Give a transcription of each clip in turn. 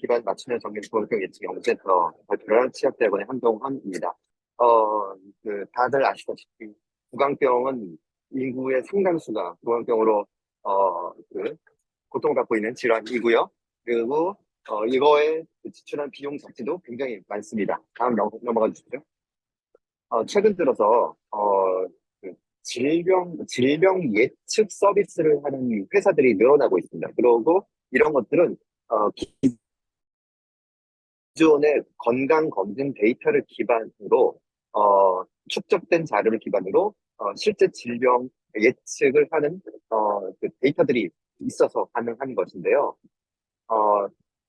질환 맞춤형 정밀 보건병 예측 연구센터 발표를 한 치약대학원의 한동환입니다. 어, 그 다들 아시다시피 구강병은 인구의 상당수가 구강병으로 어, 그 고통받고 있는 질환이고요. 그리고 어, 이거에 지출한 비용 자체도 굉장히 많습니다. 다음 넘- 넘어가 주시죠. 어, 최근 들어서 어, 그 질병 질병 예측 서비스를 하는 회사들이 늘어나고 있습니다. 그리고 이런 것들은 어, 기 존의 건강 검진 데이터를 기반으로 어, 축적된 자료를 기반으로 어, 실제 질병 예측을 하는 어, 그 데이터들이 있어서 가능한 것인데요. 어,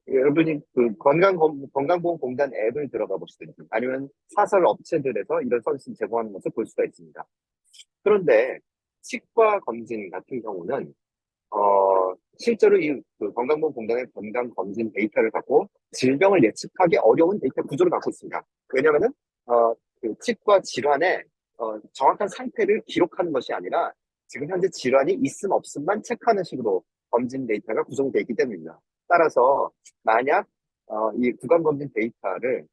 여러분이 그 건강 건강보험공단 앱을 들어가 보시든지 아니면 사설 업체들에서 이런 서비스를 제공하는 것을 볼 수가 있습니다. 그런데 치과 검진 같은 경우는 어, 실제로 이 그 건강보험공단의 건강 검진 데이터를 갖고 질병을 예측하기 어려운 데이터 구조를 갖고 있습니다. 왜냐하면은 어, 그 치과 질환의 어, 정확한 상태를 기록하는 것이 아니라 지금 현재 질환이 있음 없음만 체크하는 식으로 검진 데이터가 구성되어 있기 때문입니다. 따라서 만약 어, 이 구강 검진 데이터를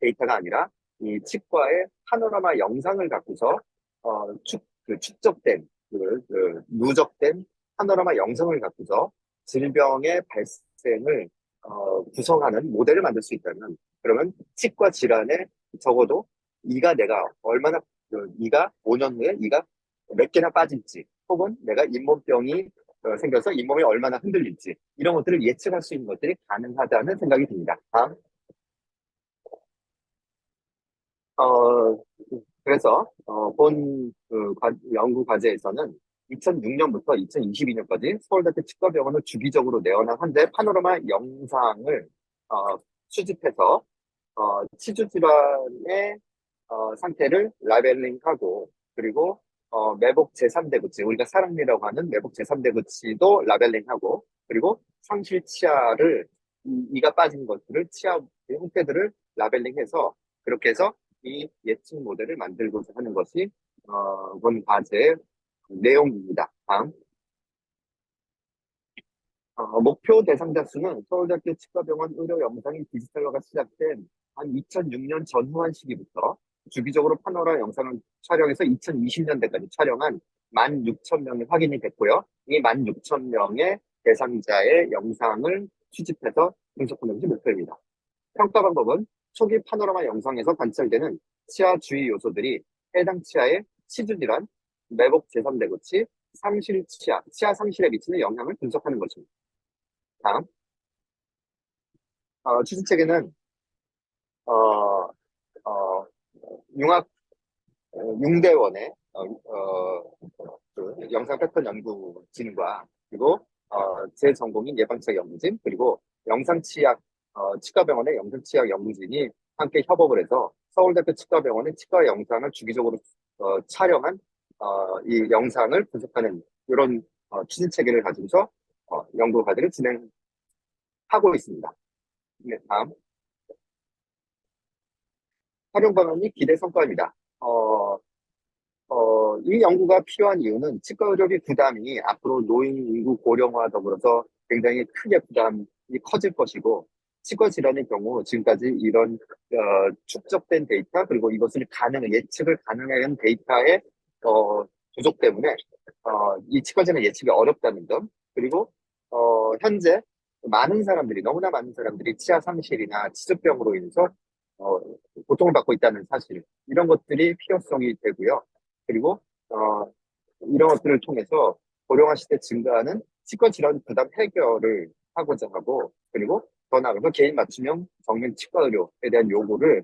데이터가 아니라 이 치과의 파노라마 영상을 갖고서 어, 축, 그 축적된 그, 그 누적된 파노라마 영상을 갖고서 질병의 발생을 어, 구성하는 모델을 만들 수 있다면 그러면 치과 질환에 적어도 이가 내가 얼마나 그 이가 5년 후에 이가 몇 개나 빠질지 혹은 내가 잇몸병이 어, 생겨서 잇몸이 얼마나 흔들릴지 이런 것들을 예측할 수 있는 것들이 가능하다는 생각이 듭니다. 다음. 어, 그래서 어, 본 그, 과- 연구 과제에서는 2006년부터 2022년까지 서울대학교 치과병원을 주기적으로 내어난 환자의 파노라마 영상을 어, 수집해서 어, 치주 질환의 어, 상태를 라벨링하고 그리고 어, 매복 제3대구치 우리가 사랑니라고 하는 매복 제3대구치도 라벨링하고 그리고 상실 치아를 이, 이가 빠진 것들을 치아 형태들을 라벨링해서 그렇게 해서 이 예측 모델을 만들고자 하는 것이 어, 본 과제의 내용입니다. 다음. 어, 목표 대상자 수는 서울대학교 치과병원 의료 영상이 디지털화가 시작된 한 2006년 전후한 시기부터 주기적으로 파노라 영상을 촬영해서 2020년대까지 촬영한 16,000명이 확인이 됐고요. 이 16,000명의 대상자의 영상을 수집해서 분석하는 것이 목표입니다. 평가 방법은 초기 파노라마 영상에서 관찰되는 치아 주의 요소들이 해당 치아의 치주 질환, 매복 제3대구치, 상실 치아, 치아 상실에 미치는 영향을 분석하는 것입니다. 다음. 어, 추진책에는, 어, 어, 융합, 어, 융대원의, 어, 어, 그 영상 패턴 연구진과, 그리고, 어, 제 전공인 예방치약 연구진, 그리고 영상치약, 어, 치과병원의 영상치약 연구진이 함께 협업을 해서 서울대학교 치과병원의 치과 영상을 주기적으로, 어, 촬영한, 어, 이 영상을 분석하는 이런, 어, 추진체계를 가지고서, 어, 연구 과제를 진행하고 있습니다. 네, 다음. 활용 방안이 기대 성과입니다. 어, 어, 이 연구가 필요한 이유는 치과 의료비 부담이 앞으로 노인 인구 고령화 더불어서 굉장히 크게 부담이 커질 것이고, 치과 질환의 경우 지금까지 이런 어, 축적된 데이터 그리고 이것을 가능 예측을 가능한 데이터의 어, 부족 때문에 어, 이 치과 질환 예측이 어렵다는 점 그리고 어, 현재 많은 사람들이 너무나 많은 사람들이 치아 상실이나 치주병으로 인해서 어, 고통을 받고 있다는 사실 이런 것들이 필요성이 되고요. 그리고 어, 이런 것들을 통해서 고령화 시대 증가하는 치과 질환 부담 해결을 하고자 하고 그리고 더 나아가서 개인 맞춤형 정면 치과 의료에 대한 요구를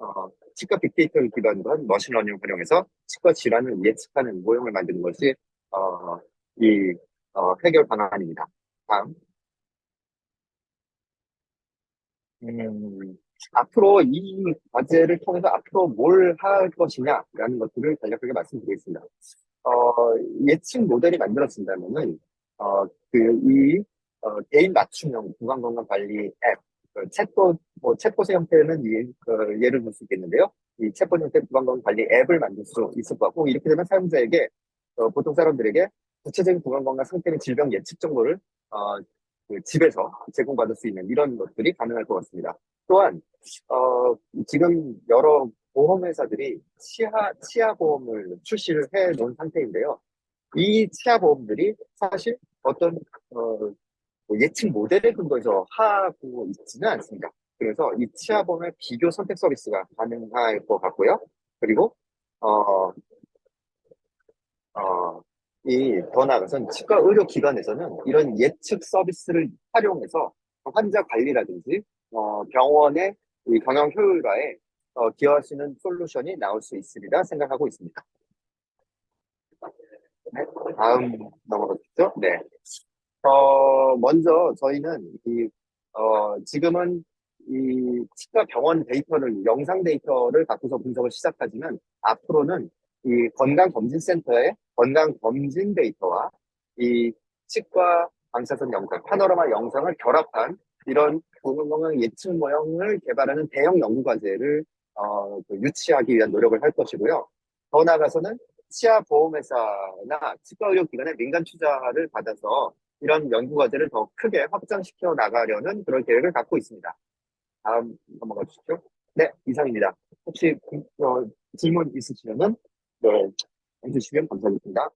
어, 치과 빅데이터를 기반으로 한 머신러닝을 활용해서 치과 질환을 예측하는 모형을 만드는 것이 어, 이 어, 해결 방안입니다. 다음. 음, 앞으로 이 과제를 통해서 앞으로 뭘 할 것이냐라는 것들을 간략하게 말씀드리겠습니다. 어, 예측 모델이 만들어진다면은, 어, 그, 이, 어, 개인 맞춤형 구강건강 관리 앱, 그 챗봇, 뭐, 챗봇의 형태는 이, 그, 예를 들 수 있겠는데요. 이 챗봇 형태 구강건강관리 앱을 만들 수 있을 것 같고, 이렇게 되면 사용자에게, 어, 보통 사람들에게 구체적인 구강건강 상태 및 질병 예측 정보를, 어, 그 집에서 제공받을 수 있는 이런 것들이 가능할 것 같습니다. 또한 어, 지금 여러 보험회사들이 치아 치아 보험을 출시를 해 놓은 상태인데요. 이 치아 보험들이 사실 어떤 어, 뭐 예측 모델에 근거해서 하고 있지는 않습니다. 그래서 이 치아 보험의 비교 선택 서비스가 가능할 것 같고요. 그리고 어, 어, 이 더 나아가선 치과 의료 기관에서는 이런 예측 서비스를 활용해서 환자 관리라든지 어, 병원의 이 경영 효율화에 어, 기여할 수 있는 솔루션이 나올 수 있으리라 생각하고 있습니다. 네, 다음 넘어가 주시죠. 네. 어, 먼저 저희는 이, 어, 지금은 이 치과 병원 데이터를, 영상 데이터를 갖고서 분석을 시작하지만 앞으로는 이 건강검진센터의 건강검진 데이터와 이 치과 방사선 영상, 파노라마 영상을 결합한 이런 건강 예측 모형을 개발하는 대형 연구과제를 어, 그 유치하기 위한 노력을 할 것이고요. 더 나아가서는 치아 보험회사나 치과 의료기관의 민간 투자를 받아서 이런 연구 과제를 더 크게 확장시켜 나가려는 그런 계획을 갖고 있습니다. 다음 넘어가 주시죠. 네, 이상입니다. 혹시 어, 질문 있으시면 네, 해주시면 감사하겠습니다.